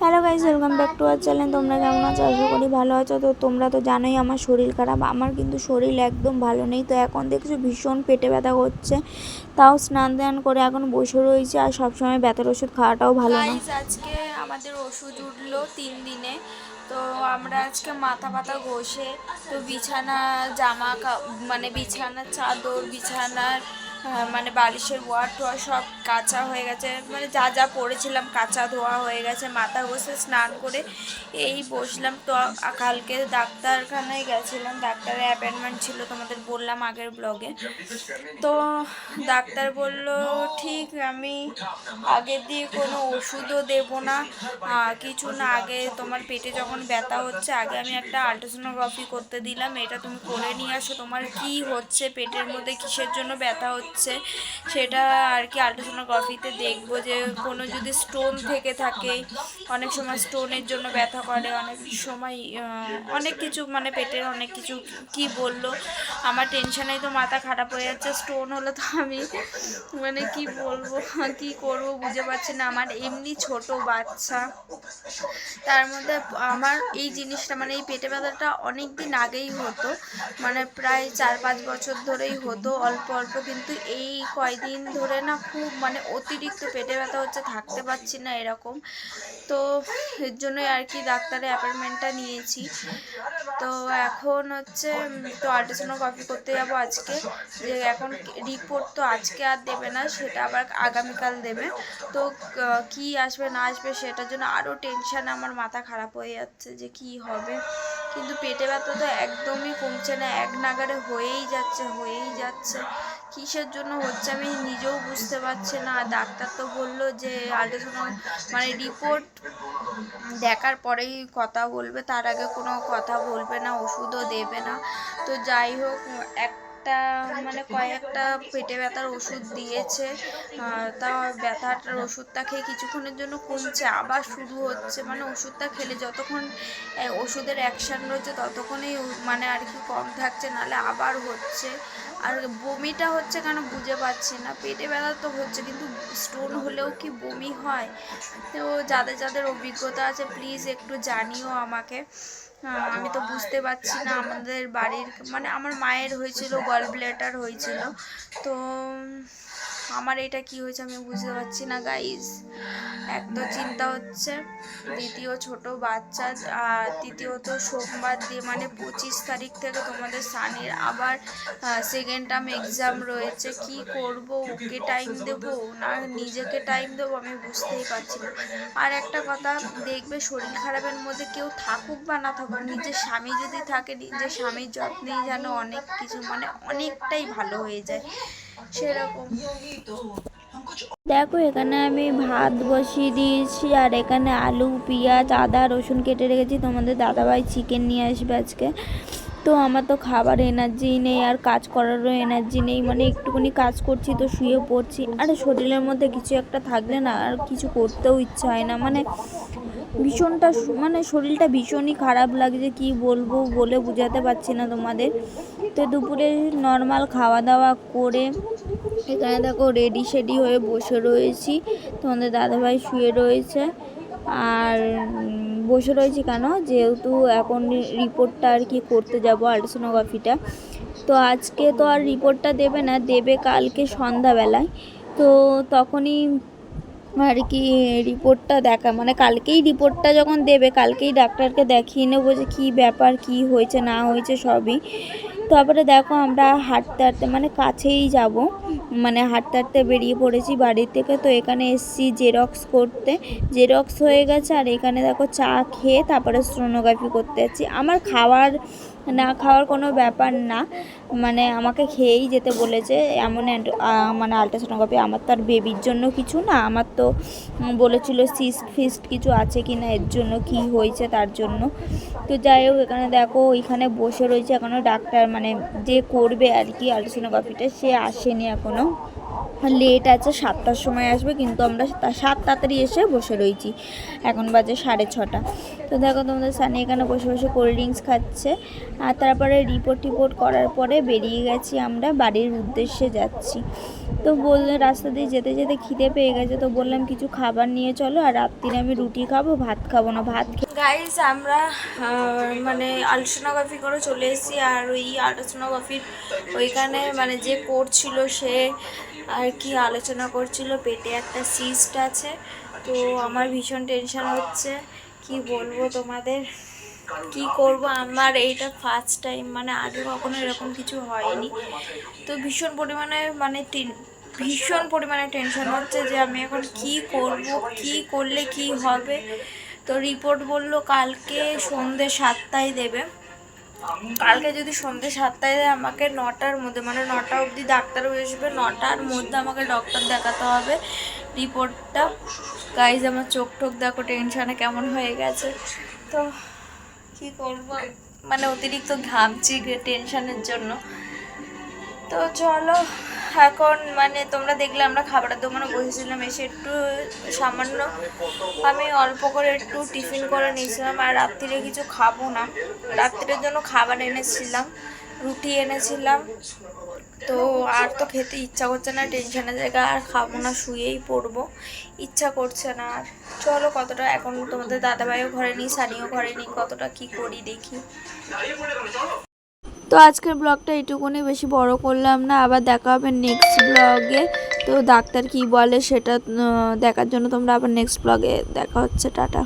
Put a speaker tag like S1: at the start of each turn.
S1: Hello guys welcome back to our channel. তোমরা কেমন আছো? আশা করি ভালো আছো। তো তোমরা তো জানোই আমার শরীর খারাপ। আমার কিন্তু শরীর একদম ভালো নেই। তো এখন দেখছ ভীষণ পেটে ব্যথা করছে। তাও স্নান দান করে এখন বসে রয়েছে আর সবসময় ব্যথার ওষুধ খাওয়াটাও ভালো না।
S2: আজকে আমাদের ওষুধ উঠল তিন দিনে। তো আমরা আজকে মাথা পাতা ঘষে, তো বিছানা, জামা মানে বিছানার চাদর, বিছানার মানে বালিশের ওয়ার টোয়া সব কাঁচা হয়ে গেছে। মানে যা যা পড়েছিলাম কাঁচা ধোয়া হয়ে গেছে, মাথা ঘষে স্নান করে এই বসলাম। তো কালকে ডাক্তারখানায় গেছিলাম, ডাক্তারের অ্যাপয়েন্টমেন্ট ছিল তোমাদের বললাম আগের ব্লগে তো ডাক্তার বলল, ঠিক, আমি আগে দিয়ে কোনো ওষুধও দেবো না। কিছু না, আগে তোমার পেটে যখন ব্যথা হচ্ছে, আগে আমি একটা আল্ট্রাসোনোগ্রাফি করতে দিলাম। এটা তুমি করে নিয়ে আসো, তোমার কি হচ্ছে, পেটের মধ্যে কিসের জন্য ব্যথা হচ্ছে? সেটা আর কি আল্ট্রাসোনোগ্রাফিতে দেখব যে কোনো যদি স্টোন থেকে থাকে, অনেক সময় স্টোনের জন্য ব্যথা করে, অনেক সময় অনেক কিছু মানে পেটের অনেক কিছু কি বলল, আমার টেনশনেই তো মাথা খারাপ হয়ে যাচ্ছে স্টোন হলে তো আমি মানে কি বলব, কি করব বুঝে পাচ্ছি না, আমার এমনি ছোট বাচ্চা, তার মধ্যে আমার এই জিনিসটা মানে এই পেটে ব্যথাটা অনেক দিন আগেই হতো মানে প্রায় চার পাঁচ বছর ধরেই হতো, অল্প অল্প, কিন্তু এই কয়দিন ধরে না খুব মানে অতিরিক্ত পেটে ব্যথা হচ্ছে, থাকতে পারছি না এরকম। তো এর জন্যই আর কি ডাক্তারের অ্যাপয়েন্টমেন্টটা নিয়েছি। তো এখন হচ্ছে তো কপি করতে যাব আজকে। যে এখন রিপোর্ট তো আজকে আর দেবে না, সেটা আবার আগামীকাল দেবে। তো কি আসবে না আসবে সেটার জন্য আরও টেনশন আমার মাথা খারাপ হয়ে যাচ্ছে যে কি হবে। কিন্তু পেটে ব্যথা তো একদমই কমছে না, এক নাগারে হয়েই যাচ্ছে হয়েই যাচ্ছে। কিসের জন্য হচ্ছে আমি নিজেও বুঝতে পারছি না। ডাক্তার তো বলল যে আল্ট্রাসাউন্ড মানে রিপোর্ট দেখার পরেই কথা বলবে, তার আগে কোনো কথা বলবে না, ওষুধও দেবে না। তো যাই হোক একটা মানে কয়েকটা পেটে ব্যথার ওষুধ দিয়েছে। তা ব্যথাটার ওষুধটা খেয়ে কিছুক্ষণের জন্য কমছে, আবার শুরু হচ্ছে। মানে ওষুধটা খেলে যতক্ষণ ওষুধের অ্যাকশান রয়েছে, ততক্ষণই মানে আর কি কম থাকছে, নাহলে আবার হচ্ছে। আর বমিটা হচ্ছে কেন বুঝে পাচ্ছি না। পেটে ব্যথা তো হচ্ছে, কিন্তু স্টোন হলেও কি বমি হয়? তো যাদের যাদের অভিজ্ঞতা আছে প্লিজ একটু জানিও আমাকে। আমি তো বুঝতে পারছি না আমাদের বাড়ির মানে আমার মায়ের হয়েছিল গল লেটার হয়েছিল, তো আমার এটা কি হয়েছে আমি বুঝতে পারছি না গাইজ এক তো চিন্তা হচ্ছে, দ্বিতীয় ছোট বাচ্চা, আর তৃতীয়ত সোমবার দিয়ে মানে পঁচিশ তারিখ থেকে তোমাদের সানির আবার সেকেন্ড টার্ম এক্সাম রয়েছে। কি করব? ওকে টাইম দেব? না, নিজেকে টাইম দেবো? আমি বুঝতেই পারছি না। আর একটা কথা, দেখবে শরীর খারাপের মধ্যে কেউ থাকুক বা না থাকুক, নিজের স্বামী যদি থাকে, নিজের স্বামীর যত্নেই যেন অনেক কিছু মানে অনেকটাই ভালো হয়ে যায়। সেরকম।
S1: দেখো, এখানে আমি ভাত বসিয়ে দিয়েছি, আর এখানে আলু, পেঁয়াজ, আদা, রসুন কেটে রেখেছি। তোমাদের দাদাভাই চিকেন নিয়ে আসবে আজকে। তো আমার তো খাবার এনার্জি নেই, আর কাজ করারও এনার্জি নেই। মানে একটুখানি কাজ করছি তো, শুয়ে পড়ছি। আর, শরীরের মধ্যে কিছু একটা থাকলে না, আর কিছু করতেও ইচ্ছা হয় না। মানে ভীষণটা মানে শরীরটা ভীষণই খারাপ লাগছে কি বলব বলে বোঝাতে পারছি না তোমাদের। তো দুপুরে নর্মাল খাওয়া দাওয়া করে এখানে দেখো রেডি শেডি হয়ে বসে রয়েছি। তোমাদের দাদাভাই শুয়ে রয়েছে। আর বসে রয়েছি কেন? যেহেতু এখন রিপোর্টটা আর কি করতে যাব আল্ট্রাসোনোগ্রাফিটা তো আজকে তো আর রিপোর্টটা দেবে না, দেবে কালকে সন্ধ্যাবেলায়। তো তখনই আর কি রিপোর্টটা দেখা মানে কালকেই রিপোর্টটা যখন দেবে, কালকেই ডাক্তারকে দেখিয়ে নেব যে কী ব্যাপার, কী হয়েছে, না হয়েছে সবই। তারপরে দেখো আমরা হাঁটতে হাঁটতে মানে কাছেই যাব মানে হাঁটতে হাঁটতে বেরিয়ে পড়েছি বাড়ি থেকে। তো এখানে এসছি জেরক্স করতে। জেরক্স হয়ে গেছে আর এখানে দেখো চা খেয়ে তারপরে সোনোগ্রাফি করতে যাচ্ছি। আমার খাওয়ার না খাওয়ার কোনো ব্যাপার না। মানে আমাকে খেয়েই যেতে বলেছে। এমন মানে আলট্রাসোনোগ্রাফি। আমার তো আর বেবির জন্য কিছু না। আমার তো বলেছিল সিস্ট ফিস্ট কিছু আছে কি না এর জন্য কি হয়েছে তার জন্য। তো যাই হোক, এখানে দেখো, ওইখানে বসে রয়েছে এখনও ডাক্তার। মানে যে করবে আর কি আলট্রাসোনোগ্রাফিটা, সে আসেনি এখনও লেট আছে, সাতটার সময় আসবে, কিন্তু আমরা সাত তাড়াতাড়ি এসে বসে রয়েছি। এখন বাজে সাড়ে ছটা। তো দেখো তোমাদের সানি এখানে বসে বসে কোল্ড ড্রিঙ্কস খাচ্ছে। আর তারপরে রিপোর্ট টিপোর্ট করার পরে বেরিয়ে গেছি আমরা বাড়ির উদ্দেশ্যে যাচ্ছি। তো বললে রাস্তা দিয়ে যেতে যেতে খিদে পেয়ে গেছে, তো বললাম কিছু খাবার নিয়ে চলো, আর রাত্রিরে আমি রুটি খাব, ভাত খাব না, ভাত
S2: গাইজ আমরা মানে আলোচনাগ্রাফি করে চলে এসেছি, আর ওই আলোচনাগ্রাফির ওইখানে মানে যে করছিল সে আর কি আলোচনা করছিল, পেটে একটা সিস্ট আছে, তো আমার ভীষণ টেনশন হচ্ছে। কি বলব তোমাদের? কি করব? আমার এইটা ফার্স্ট টাইম মানে আগে কখনো এরকম কিছু হয়নি। তো ভীষণ পরিমাণে মানে ভীষণ পরিমাণে টেনশন হচ্ছে যে আমি এখন কি করব, কি করলে কি হবে? তো রিপোর্ট বলল কালকে সন্ধে সাতটায় দেবে। কালকে যদি সন্ধ্যে সাতটায় আমাকে নটার মধ্যে মানে নটা অবধি ডাক্তার আসবে, নটার মধ্যে আমাকে ডক্টর দেখাতে হবে। রিপোর্টটা গাইজ আমার চোখ টোক দেখো টেনশানে কেমন হয়ে গেছে। তো কি করব? মানে অতিরিক্ত ঘামছি টেনশানের জন্য। তো চলো। এখন মানে তোমরা দেখলে আমরা খাবারের দোকানে বসেছিলাম এসে একটু সামান্য আমি অল্প করে একটু টিফিন করে নিয়েছিলাম আর রাত্রিরে কিছু খাব না। রাত্রিরের জন্য খাবার এনেছিলাম, রুটি এনেছিলাম। তো আর তো খেতে ইচ্ছা করছে না, টেনশনের জায়গা, আর খাব না, শুয়েই পড়ব। ইচ্ছা করছে না আর। চলো কতটা এখন তোমাদের দাদাভাইও ঘরে নিই, সানিও ঘরে নিই, কতটা কি করি দেখি।
S1: তো আজকের ব্লগটা এটুকুনি, বেশি বড় করলাম না। আবার দেখা হবে নেক্সট ব্লগে। তো ডাক্তার কি বলে সেটা দেখার জন্য তোমরা আবার নেক্সট ব্লগে দেখা হচ্ছে। টাটা।